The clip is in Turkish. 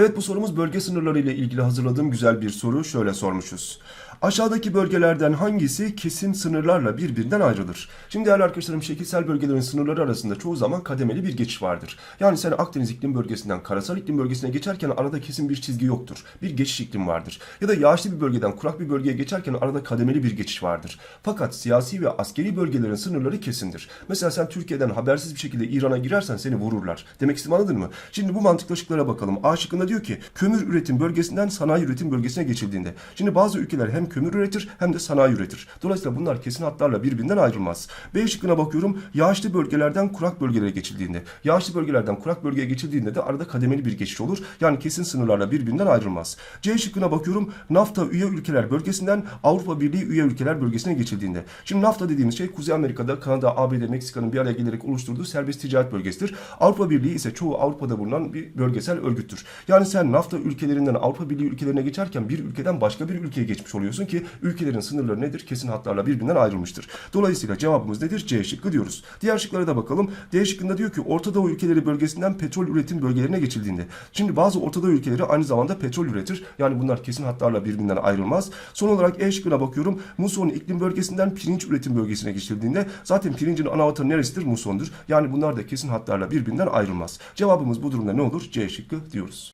Evet bu sorumuz bölge sınırları ile ilgili hazırladığım güzel bir soru. Şöyle sormuşuz. Aşağıdaki bölgelerden hangisi kesin sınırlarla birbirinden ayrılır? Şimdi değerli arkadaşlarım şekilsel bölgelerin sınırları arasında çoğu zaman kademeli bir geçiş vardır. Yani sen Akdeniz iklim bölgesinden karasal iklim bölgesine geçerken arada kesin bir çizgi yoktur. Bir geçiş iklim vardır. Ya da yağışlı bir bölgeden kurak bir bölgeye geçerken arada kademeli bir geçiş vardır. Fakat siyasi ve askeri bölgelerin sınırları kesindir. Mesela sen Türkiye'den habersiz bir şekilde İran'a girersen seni vururlar. Demek istediğimi anladın mı? Şimdi bu mantıklı şıklara bakalım. A şıkkında diyor ki kömür üretim bölgesinden sanayi üretim bölgesine geçildiğinde. Şimdi bazı ülkeler hem kömür üretir hem de sanayi üretir. Dolayısıyla bunlar kesin hatlarla birbirinden ayrılmaz. B şıkkına bakıyorum. Yağışlı bölgelerden kurak bölgelere geçildiğinde. Yağışlı bölgelerden kurak bölgeye geçildiğinde de arada kademeli bir geçiş olur. Yani kesin sınırlarla birbirinden ayrılmaz. C şıkkına bakıyorum. NAFTA üye ülkeler bölgesinden Avrupa Birliği üye ülkeler bölgesine geçildiğinde. Şimdi NAFTA dediğimiz şey Kuzey Amerika'da, Kanada, ABD, Meksika'nın bir araya gelerek oluşturduğu serbest ticaret bölgesidir. Avrupa Birliği ise çoğu Avrupa'da bulunan bir bölgesel örgüttür. Yani sen NAFTA ülkelerinden Avrupa Birliği ülkelerine geçerken bir ülkeden başka bir ülkeye geçmiş oluyorsun ki ülkelerin sınırları nedir? Kesin hatlarla birbirinden ayrılmıştır. Dolayısıyla cevabımız nedir? C şıkkı diyoruz. Diğer şıklara da bakalım. D şıkkında diyor ki Orta Doğu ülkeleri bölgesinden petrol üretim bölgelerine geçildiğinde. Şimdi bazı Orta Doğu ülkeleri aynı zamanda petrol üretir. Yani bunlar kesin hatlarla birbirinden ayrılmaz. Son olarak E şıkkına bakıyorum. Muson iklim bölgesinden pirinç üretim bölgesine geçildiğinde zaten pirincin ana vatanı neresidir? Muson'dur. Yani bunlar da kesin hatlarla birbirinden ayrılmaz. Cevabımız bu durumda ne olur? C şıkkı diyoruz.